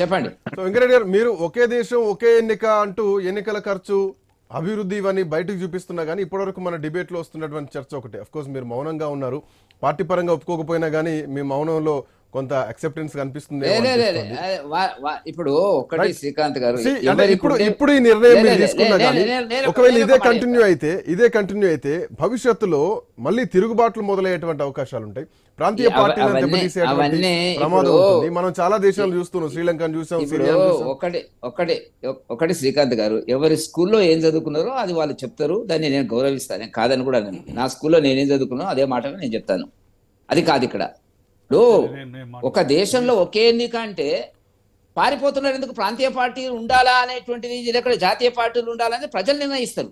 చెప్పండి. సో వెంకరెడ్డి గారు మీరు ఒకే దేశం ఒకే ఎన్నిక అంటూ ఎన్నికల ఖర్చు అభివృద్ధి ఇవన్నీ బయటకు చూపిస్తున్నా కానీ ఇప్పటివరకు మన డిబేట్లో వస్తున్నటువంటి చర్చ ఒకటే. అఫ్కోర్స్ మీరు మౌనంగా ఉన్నారు. పార్టీ పరంగా ఒప్పుకోకపోయినా కానీ మీ మౌనంలో కొంత అక్సెప్టెన్స్ కనిపిస్తుంది ఇప్పుడు ఒకటి. శ్రీకాంత్ గారు ఇప్పుడు ఇప్పుడు ఈ నిర్ణయం మీరు తీసుకున్నా కానీ ఒకవేళ ఇదే కంటిన్యూ అయితే ఇదే కంటిన్యూ అయితే భవిష్యత్తులో మళ్ళీ తిరుగుబాట్లు మొదలయ్యేటువంటి అవకాశాలు ఉంటాయి. ప్రాంతీయ పార్టీలను అవన్నీ- దెబ్బతీసేటువంటి ప్రమాదం ఉంటుంది. మనం చాలా దేశాలు చూస్తున్నాం. శ్రీలంకను చూసాం ఒకటి ఒకటి ఒకటి శ్రీకాంత్ గారు ఎవరి స్కూల్లో ఏం చదువుకున్నారో అది వాళ్ళు చెప్తారు. దాన్ని నేను గౌరవిస్తాను. కాదని కూడా నా స్కూల్లో నేనేం చదువుకున్నానో అదే మాట నేను చెప్తాను. అది కాదు ఇక్కడ. ఇప్పుడు ఒక దేశంలో ఒకే ఎన్నిక అంటే పారిపోతున్నారు ఎందుకు? ప్రాంతీయ పార్టీలు ఉండాలా అనేటువంటిది లేకపోతే జాతీయ పార్టీలు ఉండాలని ప్రజలు నిర్ణయిస్తారు.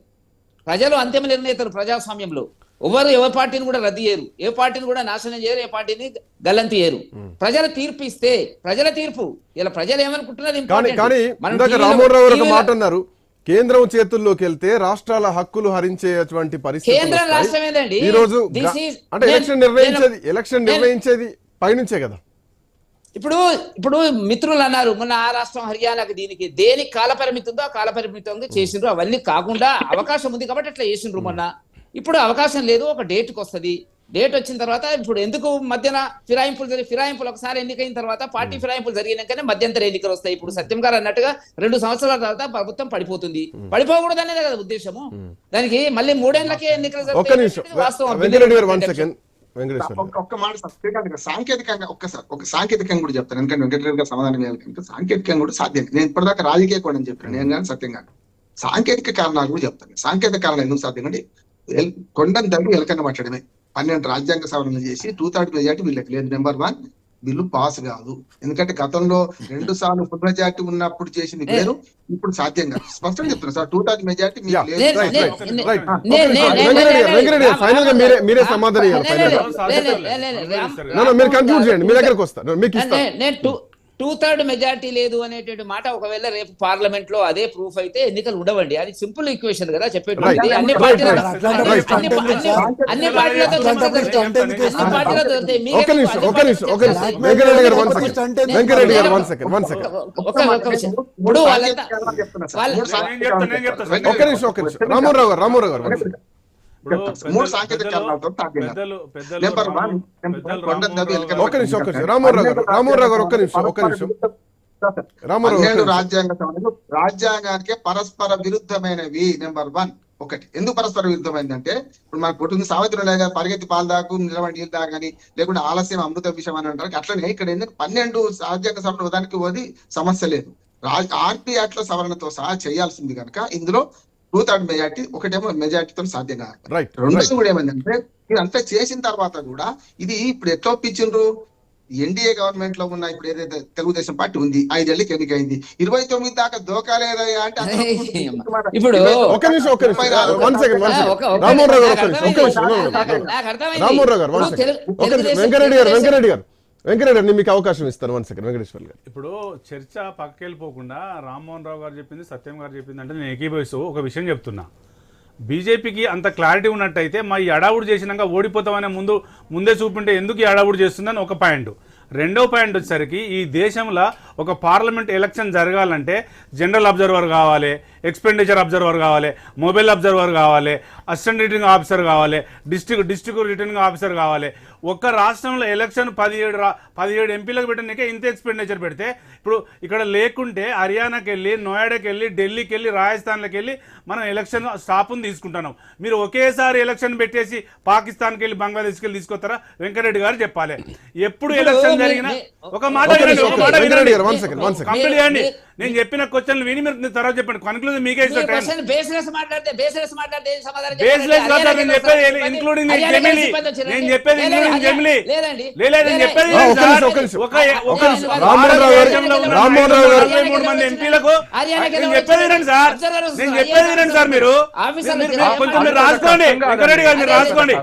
ప్రజలు అంతిమ నిర్ణయిస్తారు ప్రజాస్వామ్యంలో. ఎవరు ఎవరి పార్టీని కూడా రద్దు చేయరు. ఏ పార్టీని కూడా నాశనం చేయరు ఏ పార్టీని గల్లంతి చేయరు. ప్రజల తీర్పు ఇస్తే ప్రజల తీర్పు. ఇలా ప్రజలు ఏమనుకుంటున్నారు ఒక మాట అన్నారు. కేంద్రం చేతుల్లోకి వెళ్తే రాష్ట్రాల హక్కులు హరించేటువంటి ఏందండి? ఈ రోజు అంటే ఎలక్షన్ నిర్ణయించేది ఎలక్షన్ నిర్ణయించేది పైనుంచే కదా. ఇప్పుడు ఇప్పుడు మిత్రులు అన్నారు మొన్న ఆ రాష్ట్రం హర్యానాకి దీనికి దేనికి కాల పరిమితి ఉందో ఆ కాల పరిమితంగా చేసిండ్రు. అవన్నీ కాకుండా అవకాశం ఉంది కాబట్టి అట్లా చేసిండ్రు మొన్న. ఇప్పుడు అవకాశం లేదు ఒక డేట్కి వస్తది. డేట్ వచ్చిన తర్వాత ఇప్పుడు ఎందుకు మధ్యన ఫిరాయింపులు జరిగి ఫిరాయింపులు ఒకసారి ఎన్నికైన తర్వాత పార్టీ ఫిరాయింపులు జరిగినాకనే మధ్యంతర ఎన్నికలు వస్తాయి. ఇప్పుడు సత్యం గారు అన్నట్టుగా రెండు సంవత్సరాల తర్వాత ప్రభుత్వం పడిపోతుంది. పడిపోకూడదు అనేది కదా ఉద్దేశము. దానికి మళ్ళీ మూడేళ్ళకే ఎన్నికలు వాస్తవం. ఒక్క- మాట సార్ సాంకేతికంగా ఒక్కసారి ఒక సాంకేతికంగా కూడా చెప్తాను. ఎందుకంటే వెంకటరెడ్డి గారు సమాధానం ఇవ్వాలి కనుక సాంకేతికంగా కూడా సాధ్యం. నేను ఇప్పటిదాకా రాజకీయ కూడా చెప్పాను. నేను కానీ సత్యంగా సాంకేతిక కారణాలు కూడా చెప్తాను. సాంకేతిక కారణాలు ఎందుకు సాధ్యం అంటే ఎల్- కొండను తగ్గి ఎలకన్న మాట్లాడమే. పన్నెండు రాజ్యాంగ సవరణలు చేసి టూ థర్డ్ మెజార్టీ వీళ్ళకి లేదు. నెంబర్ వన్ బిల్లు పాస్ కాదు ఎందుకంటే గతంలో రెండు సార్లు ఫుల్ మెజార్టీ ఉన్నప్పుడు చేసింది వేరు ఇప్పుడు సాధ్యం కాదు స్పష్టంగా చెప్తున్నా సార్ టూ థర్డ్ మెజార్టీ మీరే మీరే సమాధానం మీరు కన్క్లూడ్ చేయండి మీ దగ్గరకు వస్తా మీకు ఇస్తాను టూ థర్డ్ మెజారిటీ లేదు అనేటువంటి మాట ఒకవేళ రేపు పార్లమెంట్లో అదే ప్రూఫ్ అయితే ఎన్నికలు ఉండవండి. అది సింపుల్ ఈక్వేషన్ కదా చెప్పేటువంటి. అన్ని పార్టీల-. అన్ని- పార్టీలతో. అన్ని గారు గారు ఇప్పుడు వాళ్ళంతా రామారావు రామారావు మూడు సాంకేతిక. పెద్దలు పెద్దలు ఒక్క నిమిషం, ఒక్క నిమిషం. రామారావు గారు, రామారావు గారు, ఒక్క నిమిషం, ఒక్క నిమిషం. రాజ్యాంగ సవరణలు రాజ్యాంగానికి పరస్పర విరుద్ధమైనవి నెంబర్ వన్ ఒకటి ఎందుకు పరస్పర విరుద్ధమైందంటే ఇప్పుడు మనకు పుట్టింది సావిత్రి లేదా పరిగెత్తి పాలు దాకు నిలబడి నీళ్ళు దాగని లేకుంటే ఆలస్యం అమృత విషయం అని అంటారు అట్లనే ఇక్కడ ఎందుకు పన్నెండు రాజ్యాంగ సవరణ ఉదానికి పోది సమస్య లేదు రాజ్ ఆర్పీ యాక్ట్ల సవరణతో సహా చేయాల్సింది కనుక ఇందులో టూ థర్డ్ మెజార్టీ ఒకటేమో మెజార్టీతో సాధ్యం కాదు. రైట్ రెండోది కూడా ఏమైందంటే ఇదంతా చేసిన తర్వాత కూడా ఇది ఇప్పుడు ఎట్లా ఒప్పించిండ్రు? ఎన్డీఏ గవర్నమెంట్లో ఉన్న ఇప్పుడు ఏదైతే తెలుగుదేశం పార్టీ ఉంది ఐదేళ్ళకి ఎన్నికైంది. ఇరవై తొమ్మిది దాకా దోకాలేదయ్యా అంటే. ఇప్పుడు నిమిషం ఒక- నిమిషం గారు వెంకరెడ్డి గారు వెంకరెడ్డి గారు. వెంకటరెడ్డి మీకు అవకాశం ఇస్తాను. వన్ సెకండ్ వెంకటేశ్వర్ గారు. ఇప్పుడు చర్చ పక్కకెళ్ళిపోకుండా రామ్మోహన్ రావు గారు చెప్పింది సత్యం గారు చెప్పింది అంటే నేను ఏకీభవిస్తూ ఒక విషయం చెప్తున్నా. బీజేపీకి అంత క్లారిటీ ఉన్నట్టయితే మా ఈ అడావుడు చేసినాక ఓడిపోతామనే ముందు ముందే చూపింటే ఎందుకు ఈ అడావుడు చేస్తుందని ఒక పాయింట్. రెండో పాయింట్ వచ్చేసరికి ఈ దేశంలో ఒక పార్లమెంట్ ఎలక్షన్ జరగాలంటే జనరల్ అబ్జర్వర్ కావాలి ఎక్స్పెండిచర్ అబ్జర్వర్ కావాలి మొబైల్ అబ్జర్వర్ కావాలి అసిస్టెంట్ రిటర్నింగ్ ఆఫీసర్ కావాలి డిస్ట్రిక్ట్ డిస్ట్రిక్ట్ రిటర్నింగ్ ఆఫీసర్ కావాలి. ఒక్క రాష్ట్రంలో ఎలక్షన్ పదిహేడు రా పదిహేడు ఎంపీలకు పెట్టడానికే ఇంత ఎక్స్పెండిచర్ పెడితే ఇప్పుడు ఇక్కడ లేకుంటే హర్యానాకి వెళ్ళి నోయిడాకి వెళ్ళి ఢిల్లీకి వెళ్ళి రాజస్థాన్కి వెళ్ళి మనం ఎలక్షన్ స్టాప్ని తీసుకుంటున్నాం. మీరు ఒకేసారి ఎలక్షన్ పెట్టేసి పాకిస్తాన్కి వెళ్ళి బంగ్లాదేశ్కి వెళ్ళి తీసుకొస్తారా? వెంకరెడ్డి గారు చెప్పాలి. ఎప్పుడు ఎలక్షన్ జరిగినా ఒక మాట వినండి, ఒక మాట కంప్లీట్ చేయండి. నేను చెప్పిన క్వశ్చన్లు విని మీరు తర్వాత చెప్పండి కన్క్లూజన్ మీకే మీ ఇస్తారు టైం క్వశ్చన్ బేస్లెస్ మాట్లాడితే బేస్లెస్ మాట్లాడితే ఏం సమాధానం బేస్లెస్ చెప్పాలి? కాదు నేను చెప్పేది ఇంక్లూడింగ్ జమిలీ. నేను చెప్పేది ఇంక్లూడింగ్ జమిలీ లేదండి. లేదు నేను చెప్పేది. ఒక. రామ్మోహన్ రావు గారు, మూడు మంది ఎంపీలకు నేను చెప్పేది వినండి సార్ నేను. చెప్పేది వినండి సార్ మీరు ఆఫీసర్లు మీరు- వచ్చి మీరు కొంచెం మీరు? రాసుకోండి వెంకరెడ్డి గారు మీరు రాసుకోండి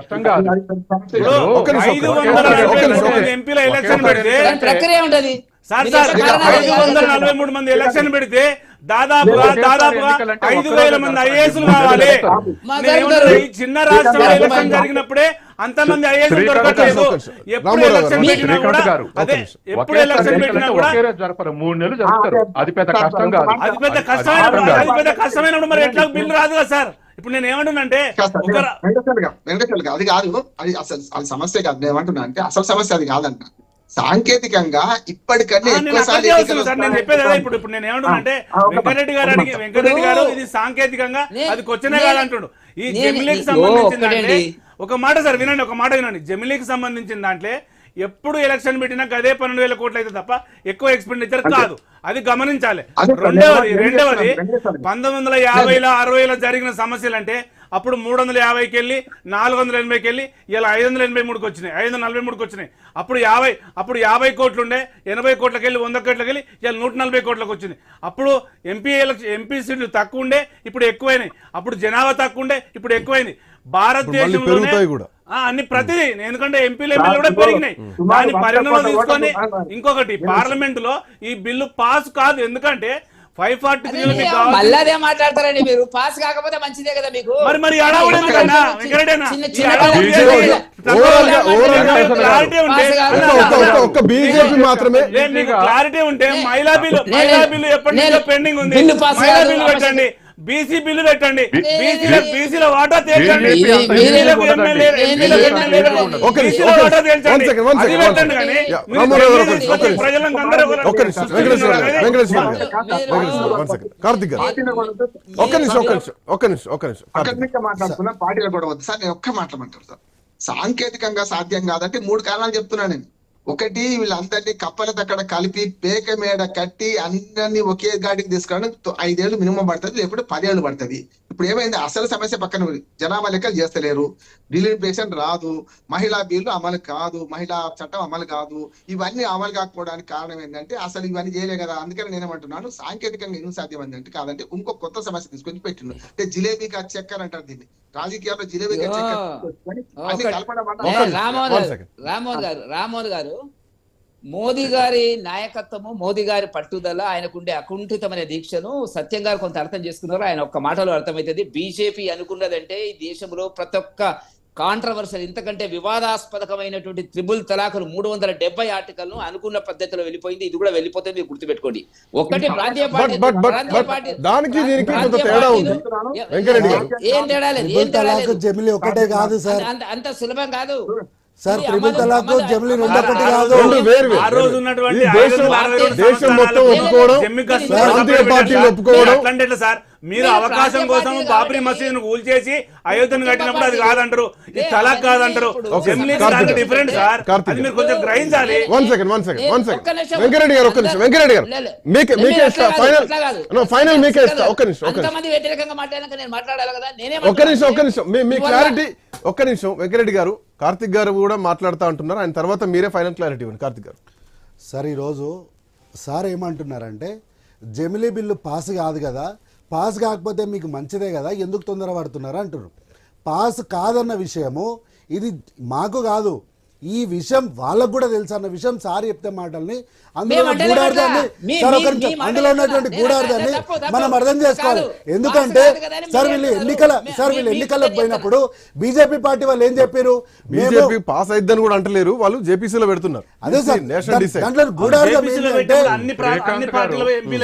ఐదు వందల ఎంపీల ఎలక్షన్ పెడితే ప్రక్రియ ఉంటది సార్ సార్ ఐదు. వందల నలభై మూడు మంది ఎలక్షన్ పెడితే దాదాపుగా దాదాపుగా ఐదు వేల మంది ఐఏఎస్ కావాలి మా నేను జరుగుతారు. ఏమంటున్నా, ఈ చిన్న రాష్ట్రంలో ఎలక్షన్ జరిగినప్పుడే అంతమంది ఐఏఎస్ దొరకట్లేదు. ఎప్పుడు ఎలక్షన్ పెట్టినా కూడా అదే. ఎప్పుడు ఎలక్షన్ పెట్టినా కూడా మూడు నెలలు జరుపుతారు. అది పెద్ద కష్టం కాదు. అది పెద్ద కష్టమైన. అది పెద్ద కష్టమైనప్పుడు మరి ఎట్లా బిల్లు రాదు కదా సార్? ఇప్పుడు నేను ఏమంటున్నానంటే వెంకటేశ్వర అది కాదు. అది అసలు అది సమస్య కాదు. నేను ఏమంటున్నా అంటే అసలు సమస్య అది కాదంట సాంకేతికంగా ఇప్పటికన్నా నేను చెప్పేది అదే. ఇప్పుడు ఇప్పుడు నేను ఏమంటున్నా అంటే వెంకటరెడ్డి గారు అడిగి మాట. వెంకటరెడ్డి గారు ఇది సాంకేతికంగా అది క్వశ్చనే కాదంటుడు ఈ జమిలీకి. దాంట్లో ఒక మాట సార్ వినండి ఒక మాట వినండి. జమిలీకి సంబంధించిన దాంట్లో ఎప్పుడు ఎలక్షన్ పెట్టినా అదే పన్నెండు వేల కోట్లు అయితే తప్ప ఎక్కువ ఎక్స్పెండిచర్ కాదు. అది గమనించాలి. రెండవది రెండవది? పంతొమ్మిది వందల యాభైలో అరవైలో జరిగిన సమస్యలు అంటే అప్పుడు మూడు వందల యాభైకి వెళ్ళి నాలుగు వందల ఎనభైకి వెళ్ళి ఇలా ఐదు వందల ఎనభై మూడుకి వచ్చినాయి ఐదు వందల నలభై మూడుకి వచ్చినాయి అప్పుడు యాభై అప్పుడు యాభై కోట్లు ఉండే ఎనభై కోట్లకి వెళ్ళి వంద కోట్లకి వెళ్ళి ఇలా నూట నలభై కోట్లకు వచ్చింది అప్పుడు ఎంపీ ఎలక్షన్ ఎంపీ సీట్లు తక్కువ ఉండే ఇప్పుడు ఎక్కువైనాయి. అప్పుడు జనాభా తక్కువ ఉండే ఇప్పుడు ఎక్కువైంది భారతదేశంలోనే. ఆ, అన్ని ప్రతిదీ ఎందుకంటే ఎంపీలు ఎమ్మెల్యేలు కూడా పెరిగినాయి. దాని పరిణామం తీసుకొని ఇంకొకటి పార్లమెంట్లో ఈ బిల్లు పాస్ కాదు. ఎందుకంటే ఫైవ్ ఫార్టీ అదే మళ్ళీ అదే మాట్లాడతారండి మీరు? పాస్ కాకపోతే మంచిదే కదా మీకు? మరి మరి. ఒక్క- బీజేపీ మాత్రమే. క్లారిటీ ఉంటే మహిళా బిల్లు మహిళా బిల్లు ఎప్పటి నుంచో పెండింగ్ ఉంది. మహిళా. బిల్లు పెట్టండి. బీసీ బిల్లు పెట్టండి. బీసీల బీసీల వాటా తేల్చండి కార్తిక్ గారు. ఒక్క నిమిషం ఒక్క నిమిషం ఒక్క నిమిషం ఒక్క నిమిషం. మాట్లాడుతున్నా పార్టీలో కూడా వద్దు. సార్ నేను ఒక్క మాట్లాడమంటారు సార్ సాంకేతికంగా సాధ్యం కాదంటే మూడు కారణాలు చెప్తున్నా నేను. ఒకటి వీళ్ళందరినీ కప్పలతో అక్కడ కలిపి పేక మేడ కట్టి అందరినీ ఒకే గాడికి తీసుకురావడం ఐదేళ్ళు మినిమం పడుతుంది లేకపోతే పదేళ్ళు పడుతుంది. ఇప్పుడు ఏమైంది? అసలు సమస్య పక్కన ఉంది. జనాభా లెక్కలు చేస్తలేరు. డిలిమిటేషన్ రాదు. మహిళా బిల్లు అమలు కాదు. మహిళా చట్టం అమలు కాదు. ఇవన్నీ అమలు కాకపోవడానికి కారణం ఏంటంటే అసలు ఇవన్నీ చేయలే కదా. అందుకని నేను ఏమంటున్నాను సాంకేతికంగా ఎందుకు సాధ్యం అంటే కాదంటే ఇంకో కొత్త సమస్య తీసుకొని పెట్టిండు. అంటే జిలేబీగా చక్కెర అంటారు దీన్ని. రాజకీయాల్లో జిలేబీగా. చక్కెర రామ్మోహన్ One గారు second. రామ్మోహన్ గారు రామ్మోహన్ గారు మోదీ గారి నాయకత్వము మోదీ గారి పట్టుదల ఆయనకుండే అకుంఠితమైన దీక్షను సత్యం గారు కొంత అర్థం చేసుకున్నారు. ఆయన ఒక్క మాటలో అర్థమవుతుంది బీజేపీ అనుకున్నదంటే ఈ దేశంలో ప్రతి ఒక్క కాంట్రవర్సల్ ఇంతకంటే వివాదాస్పదకమైనటువంటి త్రిబుల్ తలాకులు మూడు వందల డెబ్బై ఆర్టికల్ను అనుకున్న పద్ధతిలో వెళ్ళిపోయింది. ఇది కూడా వెళ్ళిపోతుంది మీరు గుర్తుపెట్టుకోండి. ఒక్కటి ప్రాంతీయ పార్టీ ఏ- తేడా లేదు ఏం తేడా లేదు. జమిలీ ఒకటే కాదు సార్ అంత- అంత అంత సులభం కాదు. సార్ అమలు- తలాక్ జమిలీ రెండు ఒకటి కాదు రెండు వేరు వేరు. ఆ రోజు ఉన్నటువంటి దేశం మొత్తం ఒప్పుకోవడం ప్రాంతీయ పార్టీలు. ఒప్పుకోవడం అట్లాంటి ఎట్లా సార్ మీరు అవకాశం కోసం బాబ్రీ మసీదును కూల్చేసి అయోధ్యను కట్టినప్పుడు అది కాదంటారు. ఇది తలాక్ కాదంటారు. Different sir. అది మీరు. కొంచెం గ్రహించాలి. One second one second one second. Venkareddy గారు ఒక్క నిమిషం. వెంకరెడ్డి గారు. మీకే మీకే ఇస్తా ఫైనల్ అట్లా కాదు. నో ఫైనల్ మీకే ఇస్తా. ఒక్క నిమిషం ఒక్క నిమిషం ఒక్క నిమిషం ఒక్క నిమిషం. మీ క్లారిటీ ఒక్క నిమిషం. వెంకరెడ్డి గారు కార్తిక్ గారు కూడా మాట్లాడుతూ అంటున్నారు ఆయన తర్వాత మీరే ఫైనల్ క్లారిటీ ఇవ్వండి కార్తిక్ గారు. సార్ ఈరోజు సార్ ఏమంటున్నారంటే జమిలీ బిల్లు పాస్ కాదు కదా పాస్ కాకపోతే మీకు మంచిదే కదా ఎందుకు తొందర పడుతున్నారు అంటున్నారు. పాస్ కాదన్న విషయము ఇది మాకు కాదు ఈ విషయం వాళ్ళకు కూడా తెలుసు అన్న విషయం సార్ చెప్తే మాటల్ని. అందులో సార్ ఒక నిమిషం మాట అందులో ఉన్నటువంటి. మనం అర్థం చేసుకోవాలి. ఎందుకంటే సార్ వీళ్ళు. ఎన్నికల సార్ వీళ్ళు ఎన్నికలకు. పోయినప్పుడు బీజేపీ పార్టీ వాళ్ళు ఏం చెప్పారు? బీజేపీ పాస్ అయిద్దని కూడా అంటలేరు. వాళ్ళు జేపీసీలో పెడుతున్నారు. అదే సార్ నేషనల్ దాన్- డిసైడ్. దాంట్లో ఏంటి అంటే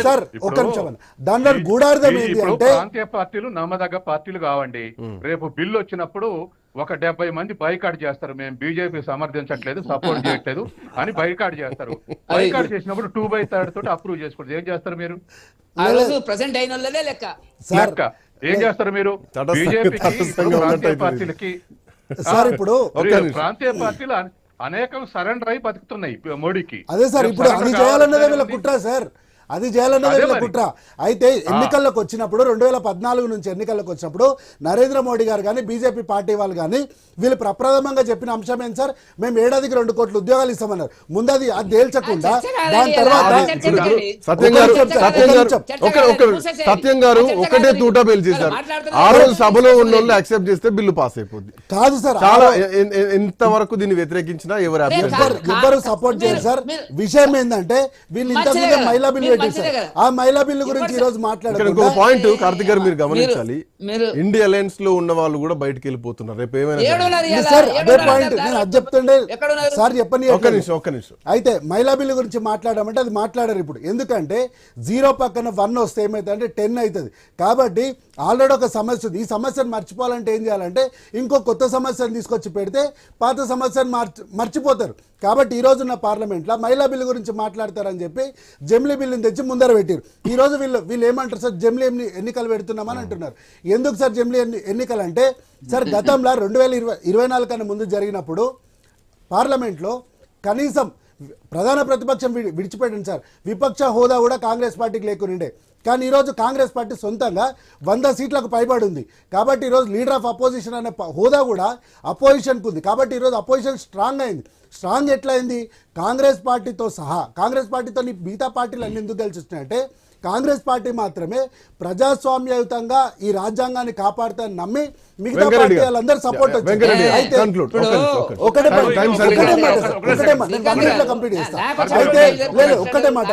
సార్ ఒక్క ఇప్పుడు నిమిషం. దాంట్లో గూఢార్థం ఈ- ఏంటి అంటే ప్రాంతీయ పార్టీలు నమ్మదగ్గ పార్టీలు కావండి. రేపు బిల్లు వచ్చినప్పుడు ఒక డెబ్బై మంది బైకాట్ చేస్తారు. మేము బీజేపీ సమర్థించట్లేదు సపోర్ట్ చేయట్లేదు అని బైకాట్ చేస్తారు. బైకాట్ చేసినప్పుడు టూ బై థర్డ్ తోటి అప్రూవ్ చేసుకుంటారు ఏం చేస్తారు మీరు? అయిన లెక్క. సార్ లెక్క. ఏం చేస్తారు మీరు? బీజేపీకి ఉన్నట్టయితే పార్టీలకి. సార్ ఇప్పుడు. ప్రాంతీయ పార్టీలు అనే- అనేకం సరెండర్ అయి బతుకుతున్నాయి మోడీకి. అదే సార్ ఇప్పుడు అది చేయాలన్నదే వీళ్ళ కుట్ర సార్. అది చేయాలన్నదే. కుట్ర అయితే ఎన్నికల్లోకి వచ్చినప్పుడు రెండు వేల పద్నాలుగు నుంచి ఎన్నికల్లోకి వచ్చినప్పుడు నరేంద్ర మోడీ గారు కానీ బీజేపీ పార్టీ వాళ్ళు కానీ వీళ్ళు ప్రప్రథమంగా చెప్పిన అంశం ఏంటి సార్ మేము ఏడాదికి రెండు కోట్ల ఉద్యోగాలు ఇస్తామన్నారు ముందు అది అది తేల్చకుండా దాని తర్వాత. సత్యం గారు సత్యం. సత్యం ఒకటే. తూట బెయిల్ చేశారు మాట్లాడుతున్నారు. ఆ రోజు సభలో ఉన్న వాళ్ళు యాక్సెప్ట్ చేస్తే బిల్లు పాస్ అయిపోద్ది కాదు సార్ చాలా ఆ- ఎ- ఎ- ఎంతవరకు దీన్ని వ్యతిరేకించినా ఎవరు కాదు. సపోర్ట్ చేయరు సార్ విషయం ఏంటంటే వీళ్ళు కదా. మహిళా బిల్లు ఆ మహిళా బిల్లు గురించి ఈ రోజు పాయింట్ మీరు- కార్తిక్ గారు మీరు గమనించాలి. మీరు ఇండియా అలయన్స్లో ఉన్న వాళ్ళు కూడా బయటకు వెళ్ళిపోతున్నారు. రేపు ఏమైనా? సార్ అదే పాయింట్? నేను అది చెప్తుండే? సార్ చెప్పని ఒక్క నిమిషం ఒక్క నిమిషం. అయితే మహిళా బిల్లు గురించి మాట్లాడమంటే అది మాట్లాడారు ఇప్పుడు. ఎందుకంటే జీరో పక్కన వన్ వస్తే ఏమవుతుంది అంటే టెన్ అవుతుంది. కాబట్టి ఆల్రెడీ ఒక సమస్య ఉంది. ఈ సమస్యను మర్చిపోవాలంటే ఏం చేయాలంటే ఇంకో కొత్త సమస్యను తీసుకొచ్చి పెడితే పాత సమస్యను మార్చి మర్చిపోతారు. కాబట్టి ఈ రోజున్న పార్లమెంట్లో మహిళా బిల్లు గురించి మాట్లాడతారని చెప్పి జమిలీ బిల్లుని తెచ్చి ముందర పెట్టారు. ఈ రోజు వీళ్ళు వీళ్ళు ఏమంటారు సార్? జమిలీ ఎన్ని ఎన్నికలు పెడుతున్నామని అంటున్నారు. ఎందుకు సార్ జమిలీ ఎన్ని ఎన్నికలు అంటే సార్ గతంలో రెండు వేల ఇరవై ఇరవై నాలుగు కన్నా ముందు జరిగినప్పుడు పార్లమెంట్లో కనీసం ప్రధాన ప్రతిపక్షం విడి- విడిచిపెట్టింది సార్. విపక్ష హోదా కూడా కాంగ్రెస్ పార్టీకి లేకుండే కానీ ఈరోజు కాంగ్రెస్ పార్టీ సొంతంగా వంద సీట్లకు పైబడి ఉంది కాబట్టి ఈరోజు లీడర్ ఆఫ్ అపోజిషన్ అనే హోదా కూడా అపోజిషన్కు ఉంది. కాబట్టి ఈరోజు అపోజిషన్ స్ట్రాంగ్ అయింది. స్ట్రాంగ్ ఎట్లా అయింది? కాంగ్రెస్ పార్టీతో సహా కాంగ్రెస్ పార్టీతో నీ మిగతా పార్టీలు అన్ని ఎందుకు కలిసి వచ్చినాయంటే కాంగ్రెస్ పార్టీ మాత్రమే ప్రజాస్వామ్యయుతంగా ఈ రాజ్యాంగాన్ని కాపాడుతాయని నమ్మి మిగతా పార్టీ. వాళ్ళందరూ సపోర్ట్ అయితే. ఒకటే. మాట మాట. నాకు అయితే. లేదు. ఒక్కటే మాట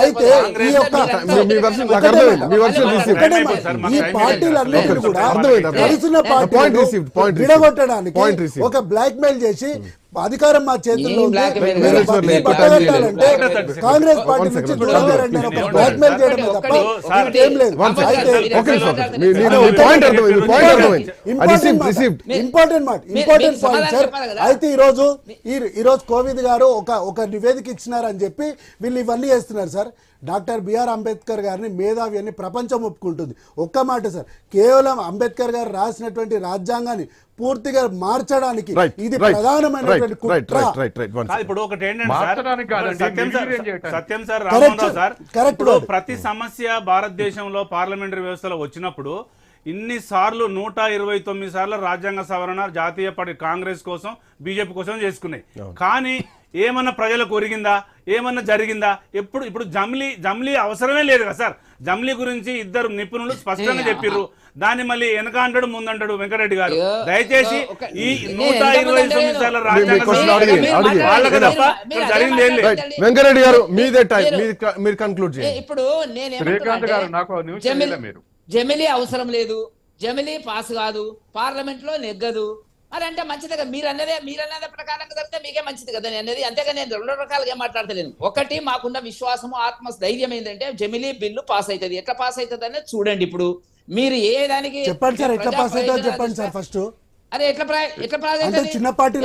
అయితే ఈ యొక్క version నాకు అర్థమైంది. మీ ఈ పార్టీలన్నింటినీ. కూడా. కలిసిన. విడగొట్టడానికి. ఒక బ్లాక్ మెయిల్ చేసి అధికారం మా చేతుల్లో ఉంది. పట్టగట్టాలంటే. కాంగ్రెస్ పార్టీ నుంచి రండి ఒక బ్లాక్ మెయిల్ చేయడమే తప్ప ఏం లేదు. ఇంపార్టెంట్ మాట. Important point sir? అయితే ఈ రోజు ఈ ఈ రోజు కోవిద్ గారు ఒక ఒక నివేదిక ఇచ్చినారని చెప్పి వీళ్ళు ఇవన్నీ చేస్తున్నారు సార్ డాక్టర్ బిఆర్ అంబేద్కర్ గారిని మేధావి అని ప్రపంచం ఒప్పుకుంటుంది ఒక్క మాట సార్ కేవలం అంబేద్కర్ గారు రాసినటువంటి రాజ్యాంగాన్ని పూర్తిగా మార్చడానికి ఇది ప్రధానమైనటువంటి కుట్ర second. ఇప్పుడు ఒకటి ఏంటంటే సార్ మార్చడానికి కాదండి, సత్యం సార్ సార్ ఇప్పుడు. ప్రతి సమస్య భారతదేశంలో పార్లమెంటరీ వ్యవస్థలో వచ్చినప్పుడు ఇన్ని సార్లు నూట ఇరవై తొమ్మిది సార్లు రాజ్యాంగ సవరణ జాతీయ పార్టీ కాంగ్రెస్ కోసం బీజేపీ కోసం చేసుకున్నాయి కానీ ఏమన్నా ప్రజలకు ఒరిగిందా? ఏమన్నా జరిగిందా? ఎప్పుడు ఇప్పుడు జమ్లీ జమ్లీ అవసరమే లేదు కదా సార్. జమ్లీ గురించి ఇద్దరు నిపుణులు స్పష్టంగా చెప్పిర్రు. దాన్ని మళ్ళీ వెనక అంటాడు ముందంటాడు వెంకటరెడ్డి గారు. దయచేసి ఈ నూట ఇరవై తొమ్మిది సార్ల రాజ్యాంగ వెంకరెడ్డి గారు మీదే టైం మీరు- కన్క్లూడ్ చేయండి. ఇప్పుడు నేను. జమిలి అవసరం లేదు. జమిలి పాస్ కాదు. పార్లమెంట్లో నెగ్గదు. మరి అంటే మంచిది కదా. మీరు అన్నదే మీరు అన్నదే ప్రకారంగా జరిగితే మీకే మంచిది కదా. నేను అనేది అంతేగా నేను రెండు రకాలుగా ఏం మాట్లాడతలేను. ఒకటి మాకున్న విశ్వాసము ఆత్మ ధైర్యం ఏంటంటే జమిలీ బిల్లు పాస్ అవుతుంది. ఎట్లా పాస్ అవుతుంది అనేది చూడండి ఇప్పుడు. మీరు ఏ దానికి చెప్పండి సార్ ఎట్లా పాస్ అవుతుందో చెప్పండి సార్ ఫస్ట్. అరే ఎట్లా ప్రా- ఎట్లా పాస్ అంటే అవుతుంది? చిన్న పార్టీలు.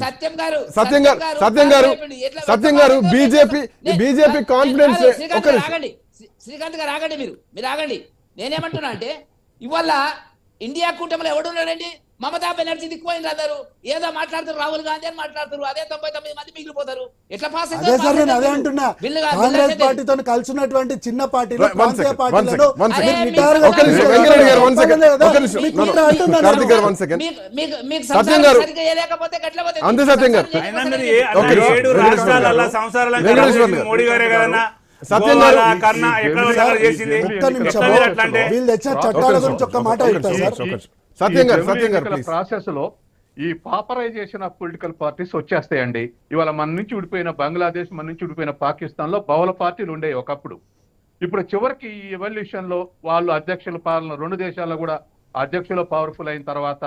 సత్యం గారు సత్యం గారు సత్యం గారు సత్యం గారు బీజేపీ బీజేపీ కాన్ఫిడెన్స్ శ్రీకాంత్ గారు ఆగండి శ్రీకాంత్ గారు ఆగండి మీరు. మీరు ఆగండి. నేనేమంటున్నా అంటే ఇవాళ ఇండియా కూటమిలో ఎవడున్నాడండి? మమతా బెనర్జీ దిక్కుపోయింది అందరు ఏదో మాట్లాడుతారు రాహుల్ గాంధీ అని మాట్లాడుతారు. అదే తొంభై తొమ్మిది మంది మిగిలిపోతారు. ఎట్లా పాస్ అదే సార్ నేను అదే అంటున్నా. కాంగ్రెస్ పార్టీతో కలిసినటువంటి చిన్న పార్టీలు ప్రాంతీయ పార్టీలను అంతే సత్యం గారు. మోడీ గారే కదన్నా? వీళ్ళు తెచ్చిన చట్టాల గురించి మాట. సత్యం గారు సత్యం గారు ప్రాసెస్లో ఈ పాపరైజేషన్ ఆఫ్ పొలిటికల్ పార్టీస్ వచ్చేస్తాయండి. ఇవాళ మన నుంచి విడిపోయిన బంగ్లాదేశ్ మన నుంచి విడిపోయిన పాకిస్తాన్లో బహుళ పార్టీలు ఉండేవి ఒకప్పుడు. ఇప్పుడు చివరికి ఈ ఎవల్యూషన్లో వాళ్ళు అధ్యక్షుల పాలన రెండు దేశాల్లో కూడా అధ్యక్షులు పవర్ఫుల్ అయిన తర్వాత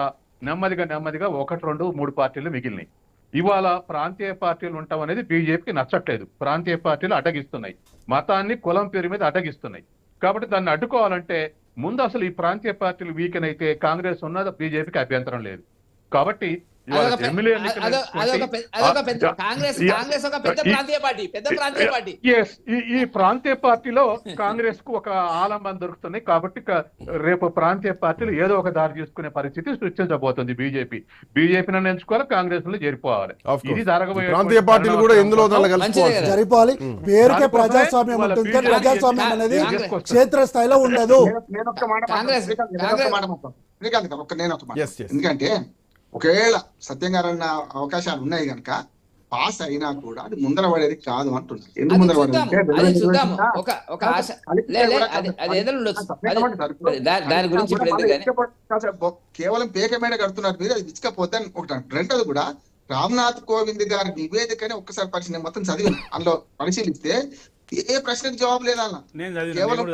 నెమ్మదిగా నెమ్మదిగా ఒకటి రెండు మూడు పార్టీలు మిగిలినాయి. ఇవాళ ప్రాంతీయ పార్టీలు ఉండటం అనేది బీజేపీకి నచ్చట్లేదు. ప్రాంతీయ పార్టీలు అడ్డగిస్తున్నాయి. మతాన్ని కులం పేరు మీద అడ్డగిస్తున్నాయి. కాబట్టి దాన్ని అడ్డుకోవాలంటే ముందు అసలు ఈ ప్రాంతీయ పార్టీలు వీకెన్ అయితే కాంగ్రెస్ ఉన్నది బీజేపీకి అభ్యంతరం లేదు. కాబట్టి ఈ- కాంగ్రెస్ ఒక పెద్ద ఈ- ప్రాంతీయ పార్టీ పెద్ద ప్రాంతీయ పార్టీ. Yes, ఈ ఈ ప్రాంతీయ పార్టీలో కాంగ్రెస్కు ఒక ఆలంబం దొరుకుతుంది కాబట్టి రేపు ప్రాంతీయ పార్టీలు ఏదో ఒక దారి తీసుకునే పరిస్థితి సృష్టించబోతుంది బీజేపీ. బీజేపీ నన్ను ఎంచుకోవాలి కాంగ్రెస్లో చేరిపోవాలి course. ఇది జరగబోయే ప్రాంతీయ పార్టీలు కూడా ఎందులో జరిపోవాలి. పేరుకే ప్రజాస్వామ్యం ఉంటుంది. ప్రజాస్వామ్యం అనేది కాంగ్రెస్ క్షేత్రస్థాయిలో ఉండదు. నేను- ఒక మాట Yes, yes. ఎందుకంటే ఒకవేళ సత్యం గారు అన్న అవకాశాలు ఉన్నాయి కనుక పాస్ అయినా కూడా అది ముందర పడేది కాదు అంటున్నారు ఎందుకు ముందర పడేది? కేవలం పేక మీద కడుతున్నారు మీరు అది ఇచ్చకపోతే అని ఒకటి. రెండోది కూడా రామ్నాథ్ కోవింద్ గారి నివేదికని ఒక్కసారి పరిశీలన మొత్తం చదివి అందులో పరిశీలిస్తే ఏ ప్రశ్నకు జవాబు లేదన్న నేను చదివిన నేను కేవలం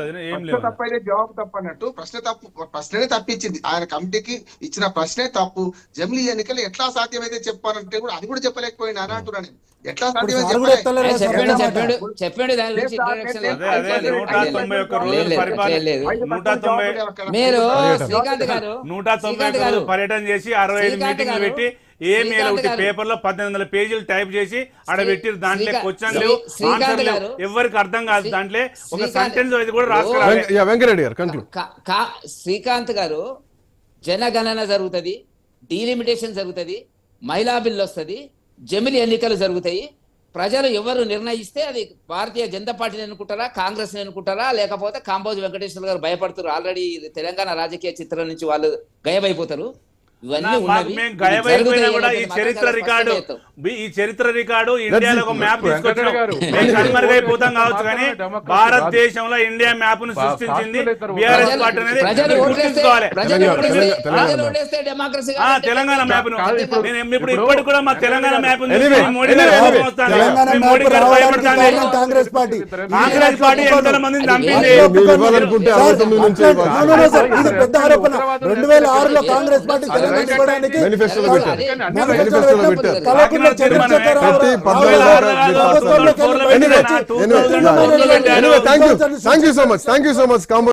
లేవు తప్పైతే జవాబు తప్పు అన్నట్టు ప్రశ్న తప్పు ప్రశ్ననే తప్పించింది. ఆయన కమిటీకి ఇచ్చిన ప్రశ్నే తప్పు. జమిలీ ఎన్నికలు ఎట్లా సాధ్యమైతే చెప్పాలంటే కూడా అది కూడా చెప్పలేకపోయినా అని అంటున్నాను నేను. ఎట్లా సాధ్యమైతే తొంభై. మీరు పర్యటన. శ్రీకాంత్ గారు నూట తొంభై శ్రీకాంత్ ఒక్క గారు రోజులు పర్యటన చేసి అరవై ఐదు మీటింగ్లు పెట్టి ఏం శ్రీకాంత్ ఒకటి గారు. పేపర్లో పద్దెనిమిది వందల పేజీలు టైప్ చేసి ఆడ పెట్టి దాంట్లో క్వశ్చన్ లేవు ఆన్సర్. ఎవరికి అర్థం కాదు దాంట్లో. ఒక సెంటెన్స్ అది కూడా కా- శ్రీకాంత్ గారు జనగణన జరుగుతుంది డీలిమిటేషన్ జరుగుతుంది మహిళా బిల్లు వస్తుంది జమిలి ఎన్నికలు జరుగుతాయి. ప్రజలు ఎవరు నిర్ణయిస్తే అది భారతీయ జనతా పార్టీని అనుకుంటారా కాంగ్రెస్ అనుకుంటారా లేకపోతే కాంబోజ్ వెంకటేశ్వర గారు భయపడుతారు ఆల్రెడీ తెలంగాణ రాజకీయ చిత్రం నుంచి వాళ్ళు గయమైపోతారు కూడా ఈ చరిత్ర రికార్డు? ఈ చరిత్ర రికార్డు ఇండియాలో ఒక మ్యాప్ కావచ్చు కానీ భారతదేశంలో ఇండియా మ్యాప్ను సృష్టించింది బీఆర్ఎస్ పార్టీ అనేది గుర్తుంచుకోవాలి. తెలంగాణ- మ్యాప్. ను నేను ఇప్పుడు ఇప్పటికి కూడా మా తెలంగాణ మ్యాప్ మోడీ గారు భయపడతాను. కాంగ్రెస్ పార్టీ కాంగ్రెస్ పార్టీ మందిని చంపింది పెద్ద ఆరోపణ రెండు వేల ఆరులో కాంగ్రెస్ పార్టీ తెలంగాణ ఇవ్వడానికి మేనిఫెస్టోలో కాదు, పెట్టారు అదే- మేనిఫెస్టోలో పెట్టారు కలవకుండా